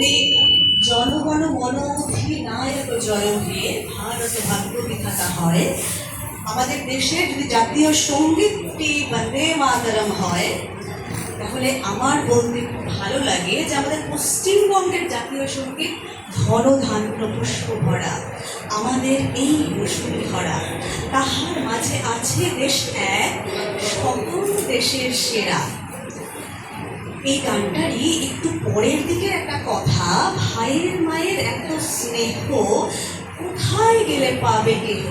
যদি জনগণ মনোধিনায়ক জনহে ভারত ভাগ্য বিধাতা হয়। আমাদের দেশে যদি জাতীয় সঙ্গীতটি বন্দে মাতরম হয়, তাহলে আমার বলতে খুব ভালো লাগে যে আমাদের পশ্চিমবঙ্গের জাতীয় সংগীত ধন ধান্য পুষ্প ভরা। আমাদের এই বসুন্ধরা তাহার মাঝে আছে দেশ এক, সকল দেশের সেরা। এই গানটারই একটু পরের দিকের একটা কথা, ভাইয়ের মায়ের এত স্নেহ, কোথায় গেলে পাবে কেহ?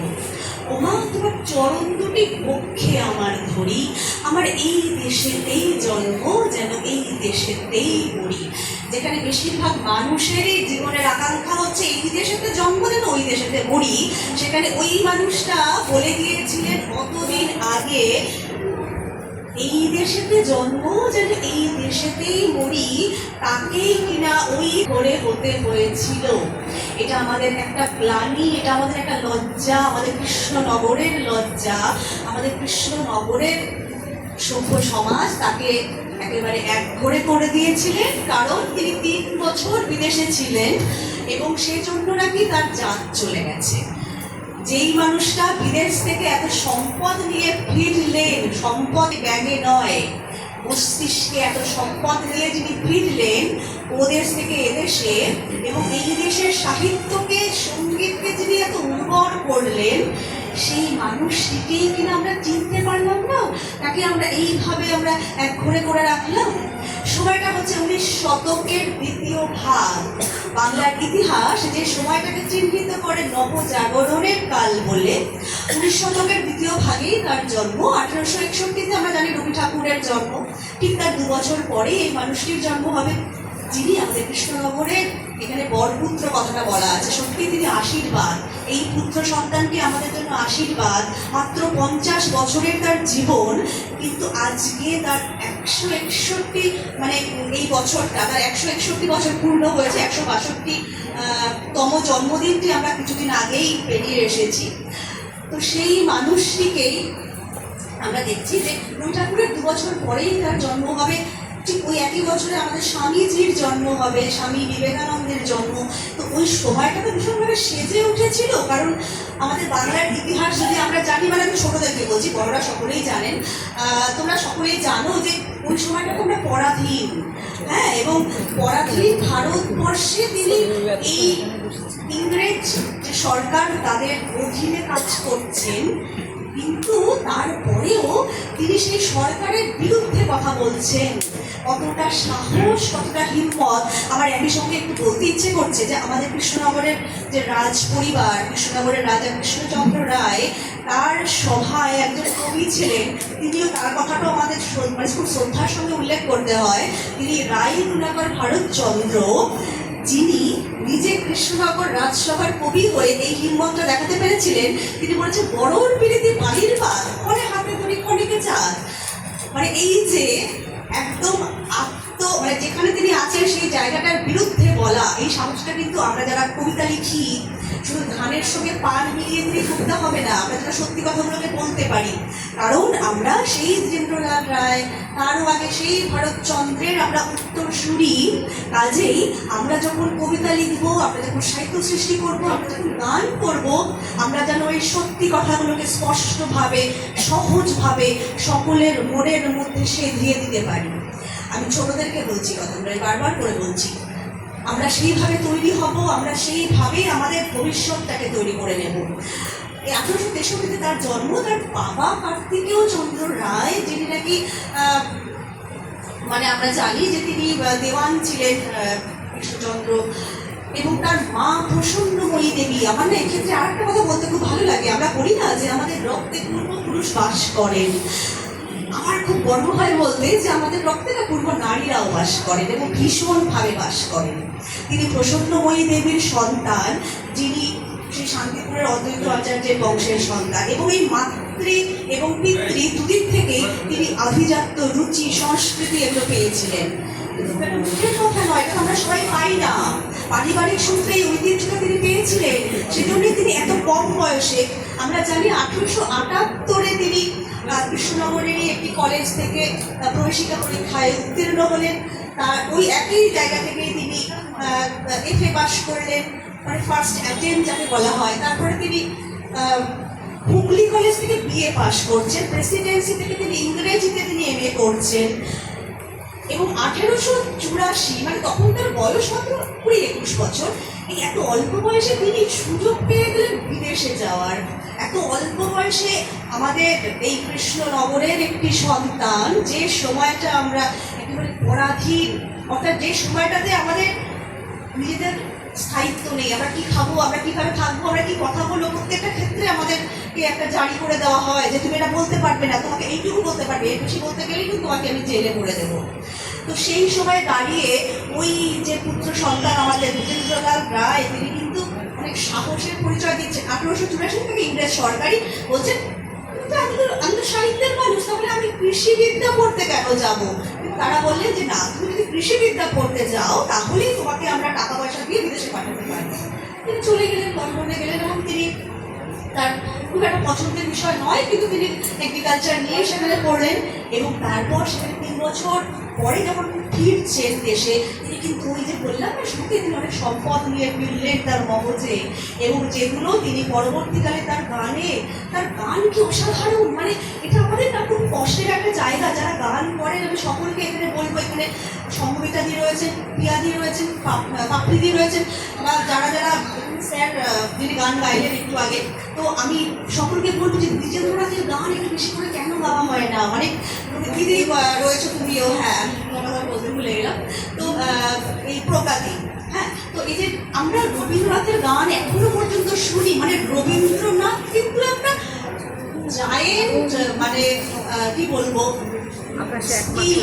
ওমা, তোমার চরণ দুটি পক্ষে আমার ধরি, আমার এই দেশেতেই জন্ম, যেন এই দেশেতেই মরি যেখানে বেশিরভাগ মানুষেরই জীবনের আকাঙ্ক্ষা হচ্ছে, এই দেশেতে জন্ম যেন ওই দেশেতে মরি। সেখানে ওই মানুষটা বলে গিয়েছিলেন কতদিন আগে এই দেশেতে জন্ম যেন এই দেশেতেই মরি, তাকেই কিনা ওই করে হতে হয়েছিল। এটা আমাদের একটা গ্লানি এটা আমাদের একটা লজ্জা, আমাদের কৃষ্ণনগরের লজ্জা। আমাদের কৃষ্ণনগরের সভ্য সমাজ তাকে একেবারে এক ঘরে করে দিয়েছিলেন, কারণ তিনি তিন বছর বিদেশে ছিলেন এবং সেই জন্য নাকি তার জাত চলে গেছে। যেই মানুষটা বিদেশ থেকে এত সম্পদ নিয়ে ফিরলেন, সম্পদ ব্যাগে নয়, মস্তিষ্কে এত সম্পদ নিয়ে যিনি ফিরলেন ও দেশ থেকে এদেশে এবং এই দেশের সাহিত্যকে, সঙ্গীতকে যিনি এত উর্বর করলেন সেই মানুষটিকেই কিনা আমরা চিনতে পারলাম না? তাকে আমরা এইভাবে আমরা এক ঘরে করে রাখলাম? সময়টা হচ্ছে উনিশ শতকের দ্বিতীয় ভাগ। বাংলার ইতিহাস যে সময়টাকে চিহ্নিত করে নবজাগরণের কাল বলে, উনিশ শতকের দ্বিতীয় ভাগেই তার জন্ম। আঠারোশো একষট্টিতে আমরা জানি রবি ঠাকুরের জন্ম। ঠিক তার দু বছর পরে এই মানুষটির জন্ম হবে। যিনি আমাদের কৃষ্ণনগরের এখানে বরপুত্র কথাটা বলা আছে। সত্যি তিনি আশীর্বাদ। এই পুত্র সন্তানটি আমাদের জন্য আশীর্বাদ। মাত্র পঞ্চাশ বছরের তার জীবন, কিন্তু আজকে তার একশো একষট্টি মানে এই বছরটা, তার একশো একষট্টি বছর পূর্ণ হয়েছে, একশো বাষট্টি তম জন্মদিনটি আমরা কিছুদিন আগেই পেরিয়ে এসেছি। তো সেই মানুষটিকেই আমরা দেখছি যে রবি ঠাকুরের দু বছর পরেই তার জন্ম হবে। ঠিক ওই একই বছরে আমাদের স্বামীজির জন্ম হবে, স্বামী বিবেকানন্দের জন্ম। তো ওই সময়টা তো ভীষণভাবে সেজে উঠেছিল, কারণ আমাদের বাংলার ইতিহাস যদি আমরা জানি মানে আমি ছোটোদেরকে বলছি, বড়রা সকলেই জানেন তোমরা সকলেই জানো যে ওই সময়টা তোমরা পরাধীন। হ্যাঁ এবং পরাধীন ভারতবর্ষে তিনি এই ইংরেজ যে সরকার তাদের অধীনে কাজ করছেন, কিন্তু তারপরেও তিনি সেই সরকারের বিরুদ্ধে কথা বলছেন। কতটা সাহস, কতটা হিম্মত। আমার একই সঙ্গে একটু বলতে ইচ্ছে করছে যে আমাদের কৃষ্ণনগরের যে রাজ পরিবার কৃষ্ণনগরের রাজা কৃষ্ণচন্দ্র রায়, তার সভায় একজন কবি ছিলেন, তিনিও তার কথাটাও আমাদের মানে খুব শ্রদ্ধার সঙ্গে উল্লেখ করতে হয়। তিনি রায় গুণাকর ভারতচন্দ্র, যিনি নিজে কৃষ্ণনগর রাজসভার কবি হয়ে এই হিম্মতটা দেখাতে পেরেছিলেন। তিনি বলেছেন, বড়র পিড়িতে বাড়ির পাত পরে হাতে ধরি ক্ষণিকে চাঁদ। মানে এই যে একদম আত্ম মানে যেখানে তিনি আছেন, সেই জায়গাটার বিরুদ্ধে বলা, এই সাহসটা কিন্তু আমরা যারা কবিতা লিখি, শুধু ধানের সঙ্গে পান মিলিয়ে দিয়ে করতে হবে না, আমরা যারা সত্যি কথাগুলোকে বলতে পারি। কারণ আমরা সেই ধীরেন্দ্রনাথ রায়, তারও আগে সেই ভারতচন্দ্রের আমরা উত্তরসূরি। কাজেই আমরা যখন কবিতা লিখব, আমরা যখন সাহিত্য সৃষ্টি করব, আমরা যখন গান করব, আমরা যেন এই সত্যি কথাগুলোকে স্পষ্টভাবে, সহজভাবে সকলের মনের মধ্যে সে দিয়ে দিতে পারি। আমি ছোটদেরকে বলছি কথাগুলো বারবার করে বলছি। আমরা সেইভাবে তৈরি হব, আমরা সেইভাবেই আমাদের ভবিষ্যৎটাকে তৈরি করে নেব। আঠারোশো তেষট্টিতে তার জন্ম, তার বাবা কার্তিকেয় চন্দ্র রায়, যিনি নাকি মানে আমরা জানি যে তিনি দেওয়ান ছিলেন কৃষ্ণচন্দ্র। এবং তার মা প্রসন্নময়ী দেবী। আমার না এক্ষেত্রে আর একটা কথা বলতে খুব ভালো লাগে। আমরা বলি না যে আমাদের রক্তে পূর্বপুরুষ বাস করেন। আমার খুব গর্ব হয় বলতে যে আমাদের না পূর্ব নারীরাও বাস করেন এবং ভীষণভাবে বাস করেন। তিনি প্রসন্নময়ী দেবীর সন্তান, যিনি শ্রী শান্তিপুরের অদ্বৈত আচার্যের বংশের সন্তান এবং এই মাতৃ এবং পিতৃ দুদিক থেকেই তিনি আভিজাত্য রুচি, সংস্কৃতি এগুলো পেয়েছিলেন। কথা নয় আমরা সবাই পাই না। পারিবারিক সূত্রে এই ঐতিহ্যটা তিনি পেয়েছিলেন, সেজন্যই তিনি এত কম বয়সে, আমরা জানি আঠেরোশো আটাত্তরে কৃষ্ণনগরেরই একটি কলেজ থেকে প্রবেশিকা পরীক্ষায় উত্তীর্ণ হলেন। তার ওই একই জায়গা থেকেই তিনি এফ এ পাস করলেন মানে ফার্স্ট অ্যাটেম্প যাকে বলা হয়। তারপরে তিনি হুগলি কলেজ থেকে বিএ পাস করছেন। প্রেসিডেন্সি থেকে তিনি ইংরেজিতে তিনি এম এ করছেন। এবং আঠেরোশো চুরাশি মানে তখন তার বয়স মাত্র কুড়ি একুশ বছর এই এত অল্প বয়সে তিনি সুযোগ পেয়ে গেলেন বিদেশে যাওয়ার। এত অল্প বয়সে আমাদের এই কৃষ্ণনগরের একটি সন্তান, যে সময়টা আমরা একেবারে পরাধীন, অর্থাৎ যে সময়টাতে আমাদের নিজেদের স্থায়িত্ব নেই, আমরা কি খাব, আমরা কীভাবে থাকব, আমরা কি কথা বলব, প্রত্যেকটা ক্ষেত্রে আমাদেরকে একটা জারি করে দেওয়া হয় যে, তুমি এটা বলতে পারবে না, তোমাকে এইটুকু বলতে পারবে এর বেশি বলতে গেলেই কিন্তু তোমাকে আমি জেলে করে দেবো। তো সেই সময় দাঁড়িয়ে ওই যে পুত্র সন্তান আমাদের ভূপেন্দ্রলাল রায়, তিনি কিন্তু অনেক সাহসের পরিচয় দিচ্ছেন। আঠারোশো চুরাশি থেকে ইংরেজ সরকারি বলছেন আমি তো আমি তো সাহিত্যের মানুষ, তাহলে আমি কৃষিবিদ্যা পড়তে কেন যাব? তারা বললেন যে, না, তুমি যদি কৃষিবিদ্যা পড়তে যাও, তাহলেই তোমাকে আমরা টাকা পয়সা দিয়ে বিদেশে পাঠাতে পারব। তিনি চলে গেলেন লন্ডনে গেলেন এবং তিনি তার খুব একটা পছন্দের বিষয় নয়, কিন্তু তিনি এগ্রিকালচার নিয়ে সেখানে পড়লেন এবং তারপর সেখানে তিন বছর পরে যখন ফিরছেন দেশে, তিনি কিন্তু ওই যে বললাম না, শুরুতে তিনি অনেক সম্পদ নিয়ে ফিরলেন তার মগজে এবং যেগুলো তিনি পরবর্তীকালে তার গানে, তার গান কি অসাধারণ মানে এটা আমাদের না খুব কষ্টের একটা জায়গা, যারা গান করেন, আমি সকলকে এখানে বলব, এখানে সম্ভবিতাদি রয়েছেন পিয়াদি রয়েছেন, পাপ- পাপড়িদি রয়েছেন, বা যারা যারা স্যার যিনি গান গাইলেন একটু আগে তো আমি সকলকে বলব যে দ্বিজেন্দ্রনাথের গান একটু বেশি করে কেন গাওয়া হয় না? মানে দিদি রয়েছে তুমিও হ্যাঁ বলতে ভুলে গেলাম। তো এই প্রকাতি হ্যাঁ? তো এই যে আমরা রবীন্দ্রনাথের গান এখনও পর্যন্ত শুনি মানে রবীন্দ্রনাথ কিন্তু একটা জায়েন্ট মানে কি বলব?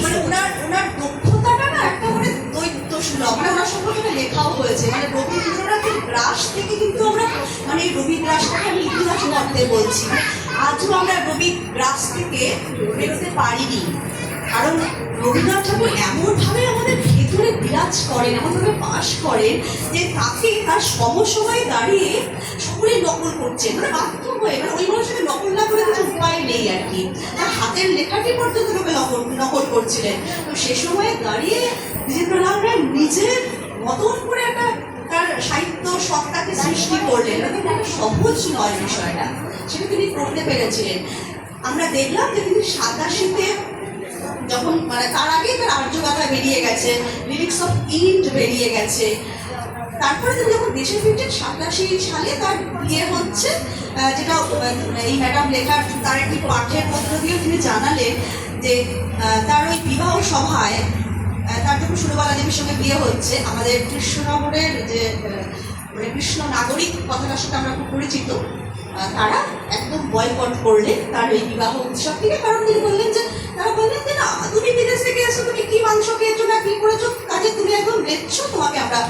মানে ওনার ওনার দক্ষতাটা না একটা মানে দৈত্য সুলভ মানে সম্পর্কে লেখাও হয়েছে। মানে রবীন্দ্রনাথের গ্রাস থেকে কিন্তু আমরা মানে এই রবি আমি ইতিহাস মধ্যে বলছি। আজও আমরা রবি গ্রাস থেকে বেরোতে পারিনি। কারণ রবীন্দ্রনাথ ঠাকুর এমনভাবে আমাদের ভেতরে বিরাজ করেন, এমনভাবে বাস করেন যে তাকে তার সমসময়ে দাঁড়িয়ে সকলে নকল করছেন। মানে হয়ে মানে ওই মানুষকে নকল না করে কিছু উপায় নেই আর কি। তার হাতের লেখাটি পর্যন্ত লোকে নকল করছিলেন। তো সে সময়ে দাঁড়িয়ে দ্বিজেন্দ্রলাল রায় নিজের মতন করে একটা তার সাহিত্য সত্তাকে সৃষ্টি করলেন। কিন্তু একটা সহজ নয় বিষয়টা। সেটা তিনি করতে পেরেছিলেন। আমরা দেখলাম যে তিনি সাতাশিতে যখন মানে তার আগেই তার আর্যগাথা বেরিয়ে গেছে লিরিক্স অফ ইন্ড বেরিয়ে গেছে। তারপরে তিনি যখন দেশে ফিরছেন সাতাশি সালে তার বিয়ে হচ্ছে যেটা এই ম্যাডাম লেখার তার একটি পাঠের মধ্য দিয়েও তিনি জানালেন যে তার ওই বিবাহ সভায় তার যখন সুরবালা দেবীর সঙ্গে বিয়ে হচ্ছে, আমাদের কৃষ্ণনগরের যে মানে কৃষ্ণ নাগরিক কথাটার সাথে আমরা খুব পরিচিত তারা একদম বয়কট করলেন তার এই বিবাহ উৎসব থেকে কারণ তিনি বললেন যে তারা বললেন যে, না, তুমি বিদেশ থেকে এসো, তুমি কি মাংস খেয়েছো না কি করেছ? কাজে তুমি একদম বেচছো তোমাকে আমরা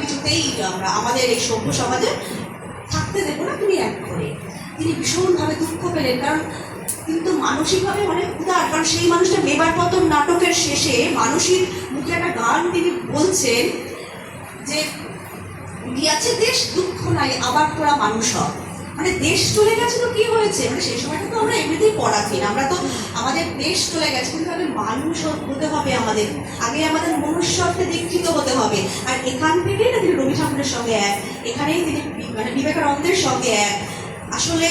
কিছুতেই আমরা, আমাদের এই সভ্য সমাজে থাকতে দেবো না, তুমি এক করে। তিনি ভীষণভাবে দুঃখ পেলেন, কারণ কিন্তু মানসিকভাবে অনেক উদার, কারণ সেই মানুষটা মেবার পতন নাটকের শেষে মানসিক মুখে একটা গান তিনি বলছেন যে দিয়াছে দেশ, দুঃখ নাই, আবার তোরা মানুষ হ। মানে দেশ চলে গেছে তো কি হয়েছে? মানে সেই সময়টা তো আমরা এমনিতেই পড়াচ্ছি। আমরা তো আমাদের দেশ চলে গেছে, কিন্তু আগে মানুষ হতে হবে আমাদের। আগে আমাদের মনুষ্যত্বে দীক্ষিত হতে হবে। আর এখান থেকেই না তিনি রবি ঠাকুরের সঙ্গে এক, এখানেই তিনি মানে বিবেকানন্দের সঙ্গে এক। আসলে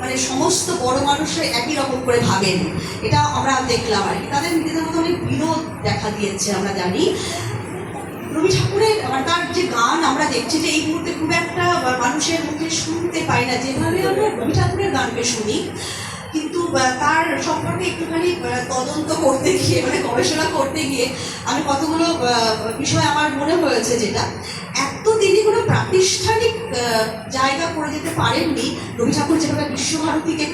মানে সমস্ত বড় মানুষরা একই রকম করে ভাবেন। এটা আমরা দেখলাম আর কি। তাদের নিজেদের মধ্যে অনেক বিরোধ দেখা দিয়েছে, আমরা জানি। রবি ঠাকুরের তার যে গান আমরা দেখছি যে এই মুহূর্তে খুব একটা মানুষের মুখে শুনতে পাই না যেভাবে আমরা রবি ঠাকুরের গানকে শুনি, কিন্তু তার সম্পর্কে একটুখানি তদন্ত করতে গিয়ে মানে গবেষণা করতে গিয়ে আমি কতগুলো বিষয় আমার মনে হয়েছে যেটা, এত তিনি কোনো প্রাতিষ্ঠানিক জায়গা করে যেতে পারেননি রবি ঠাকুর যেভাবে বিশ্বভারতীকে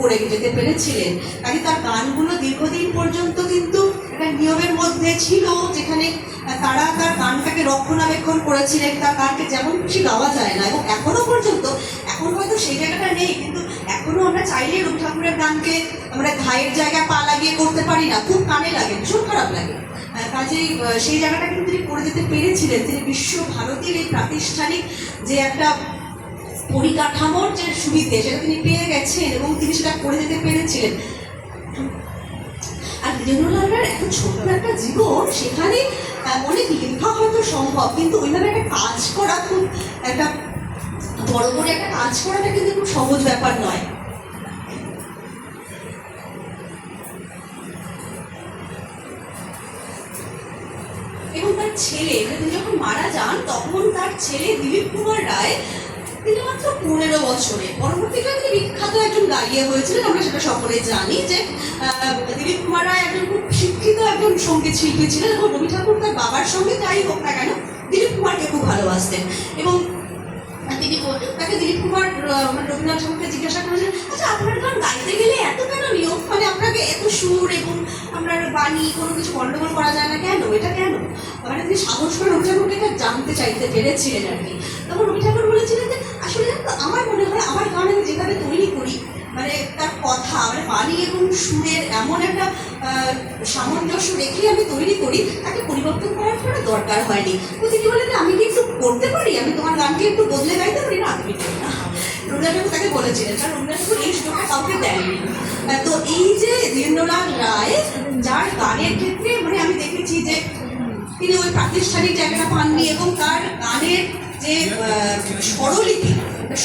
করে যেতে পেরেছিলেন। কাজে তার গানগুলো দীর্ঘদিন পর্যন্ত কিন্তু একটা নিয়মের মধ্যে ছিল, যেখানে তারা তার গানটাকে রক্ষণাবেক্ষণ করেছিলেন, তার গানকে যেমন খুশি গাওয়া যায় না, এবং এখনও পর্যন্ত, এখন হয়তো সেই জায়গাটা নেই, কিন্তু এখনও আমরা চাইলে রবি ঠাকুরের গানকে আমরা ঘায়ের জায়গায় পা লাগিয়ে করতে পারি না, খুব কানে লাগে, ভীষণ খারাপ লাগে। কাজেই সেই জায়গাটা কিন্তু তিনি করে যেতে পেরেছিলেন, তিনি বিশ্ব ভারতীর এই প্রাতিষ্ঠানিক যে একটা পরিকাঠামোর যে সুবিধে, সেটা তিনি পেয়ে গেছেন, এবং তিনি সেটা করে যেতে পেরেছিলেন। আর বীরেন্দ্রলালের এত ছোট্ট একটা জীবন, সেখানে অনেক লেখা হয়তো সম্ভব, কিন্তু ওইভাবে একটা কাজ করা খুব একটা বড় করে একটা কাজ করাটা কিন্তু খুব সহজ ব্যাপার নয়। এবং তার ছেলে, তিনি যখন মারা যান, তখন তার ছেলে দিলীপ কুমার রায়, তিনি মাত্র পনেরো বছরে পরবর্তীকালে তিনি বিখ্যাত একজন গাইয়ে হয়েছিলেন, আমরা সেটা সকলে জানি যে দিলীপ কুমার রায় একজন খুব শিক্ষিত একজন সংগীত শিল্পী ছিলেন এবং রবি ঠাকুর তার বাবার সঙ্গে যাই হোক না কেন দিলীপ কুমারকে খুব ভালোবাসতেন। এবং তিনি তাকে দিলীপ কুমার মানে রবীন্দ্রনাথ ঠাকুরকে জিজ্ঞাসা করেছেন আচ্ছা আপনার গান গাইতে গেলে এত কেন নিয়ম? মানে আপনাকে এত সুর এবং আপনার বাণী, কোনো কিছু গন্ডগোল করা যায় না কেন? এটা কেন? মানে তিনি সাহস করে রবি ঠাকুরকে জানতে চাইতে পেরেছিলেন আর কি। তখন রবি ঠাকুর বলেছিলেন যে, আসলে আমার মনে হয়, আমার গান আমি যেভাবে তৈরি করি মানে তার কথা মানে বাণী এবং সুরের এমন একটা সামঞ্জস্য রেখে আমি তৈরি করি তাকে পরিবর্তন করার কোনো দরকার হয়নি। তো তিনি বলেন আমি কি একটু করতে পারি? আমি তোমার গানকে একটু বদলে গাইতে পারি? না আমি না। রবীন্দ্রনাথ ঠাকুর তাকে বলেছিলেন কারণ রবীন্দ্রনাথ ঠাকুর এই সুযোগটা কাউকে আহ, তো এই যে ধীরেন্দ্রনাথ রায় যার গানের ক্ষেত্রে মানে আমি দেখেছি যে তিনি ওই প্রাতিষ্ঠানিক জায়গাটা পাননি এবং তার গানের যে স্বরলিপি,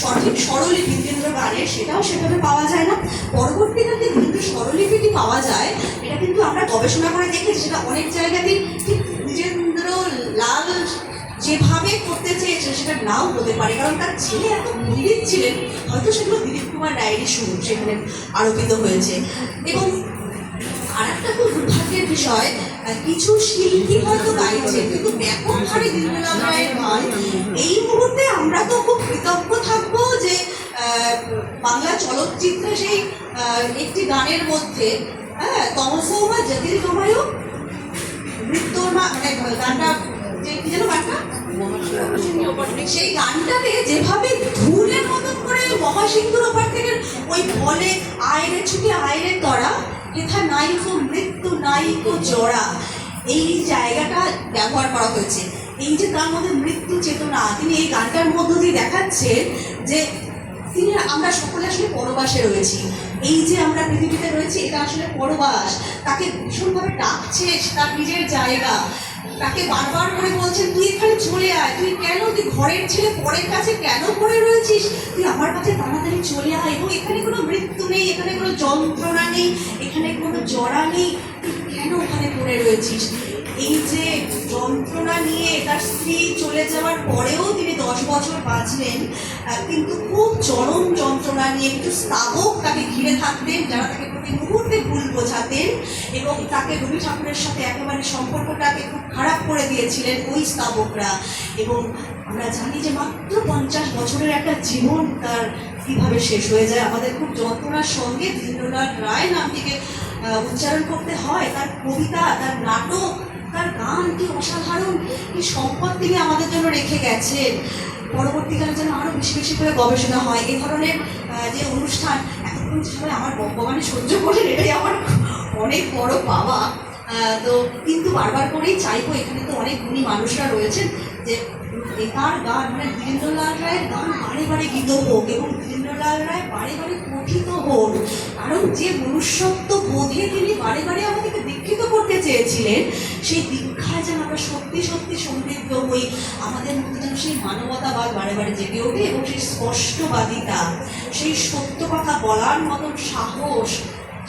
সঠিক স্বরলিপি ধীরেন্দ্র গানের সেটাও সেভাবে পাওয়া যায় না। পরবর্তীকালে কিন্তু স্বরলিপিটি পাওয়া যায়, এটা কিন্তু আমরা গবেষণা করে দেখেছি, সেটা অনেক জায়গাতেই ঠিক দ্বিজেন্দ্র লাল যেভাবে করতে চেয়েছে, সেটা নাও হতে পারে। কারণ তার ছেলে এত পণ্ডিত ছিলেন, হয়তো সেগুলো দিলীপ কুমার রায়েরই সুর সেখানে আরোপিত হয়েছে। এবং আর একটা খুব দুর্ভাগ্যের বিষয় কিছু শিল্পী হয়তো গাইছে কিন্তু ব্যাপক হারে এই মুহূর্তে আমরা তো খুব কৃতজ্ঞ থাকব যে বাংলা চলচ্চিত্রে সেই একটি গানের মধ্যে হ্যাঁ মৃত্যুর মা মানে গানটা, যে কি যেন গানটা? সেই যেভাবে ধুলের মতন করে মহাসিন্ধুর ওপার থেকে ওই বলে আয়রে ছুটে আয়রে তরা এথা নাইকো মৃত্যু নাইকো জড়া এই জায়গাটা ব্যবহার করা হয়েছে। এই যে তার মধ্যে মৃত্যু চেতনা, তিনি এই গানটার মধ্য দিয়ে দেখাচ্ছেন যে তিনি আমরা সকলে আসলে পরবাসে রয়েছি। এই যে আমরা পৃথিবীতে রয়েছি, এটা আসলে পরবাস। তাকে ভীষণভাবে ডাকছে, তার নিজের জায়গা। তাকে বারবার করে বলছেন তুই এখানে চলে আয়। তুই কেন? তুই ঘরের ছেলে, পরের কাছে কেন পড়ে রয়েছিস? তুই আমার কাছে তাড়াতাড়ি চলে আয়। এবং এখানে কোনো মৃত্যু নেই, এখানে কোনো যন্ত্রণা নেই এখানে কোনো জড়া নেই? কেন ওখানে পড়ে রয়েছিস? এই যে যন্ত্রণা নিয়ে তার স্ত্রী চলে যাওয়ার পরেও তিনি দশ বছর বাঁচলেন কিন্তু খুব চরম যন্ত্রণা নিয়ে কিছু স্তাবক তাকে ঘিরে থাকতেন, যারা তাকে প্রতি মুহূর্তে ভুল বোঝাতেন এবং তাকে রবি ঠাকুরের সাথে একেবারে সম্পর্কটাকে খুব খারাপ করে দিয়েছিলেন ওই স্তাবকরা। এবং আমরা জানি যে মাত্র পঞ্চাশ বছরের একটা জীবন তার কীভাবে শেষ হয়ে যায়, আমাদের খুব যন্ত্রণার সঙ্গে ধীরেন্দ্রনাথ রায় নামটিকে উচ্চারণ করতে হয়। তার কবিতা, তার নাটক, তার গান কি অসাধারণ? কি সম্পদ তিনি আমাদের জন্য রেখে গেছেন? পরবর্তীকালে যেন আরও বেশি বেশি করে গবেষণা হয়। এই ধরনের যে অনুষ্ঠান, এতক্ষণ সবাই আমার ভগবানে সহ্য করেন, এটাই আমার অনেক বড় পাওয়া। তো কিন্তু বারবার করেই চাইব, এখানে তো অনেক গুণী মানুষরা রয়েছেন, যে তার গান মানে ধীরেন্দ্রলাল রায়ের গান বারে বারে গীত হোক এবং ধীরেন্দ্রলাল রায় বারে বারে পঠিত হোক কারণ যে মনুষ্যত্ব বোধে তিনি বারে বারে আমাদেরকে দীক্ষিত করতে চেয়েছিলেন, সেই দীক্ষায় যেন আমরা সত্যি সত্যি সমৃদ্ধ হই আমাদের মধ্যে যেন সেই মানবতাবাদ বারে বারে জেগে ওঠে এবং সেই স্পষ্টবাদিতা, সেই সত্য কথা বলার মতন সাহস,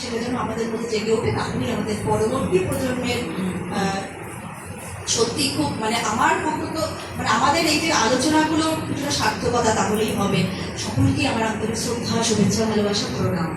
সেটা যেন আমাদের মধ্যে জেগে ওঠে, তাহলেই আমাদের পরবর্তী প্রজন্মের সত্যি খুব মানে আমার পক্ষ তো মানে আমাদের এই যে আলোচনাগুলো কিছুটা সার্থকতা তাহলেই হবে। সকলকেই আমার আন্তরিক শ্রদ্ধা, শুভেচ্ছা, ভালোবাসা, প্রণাম।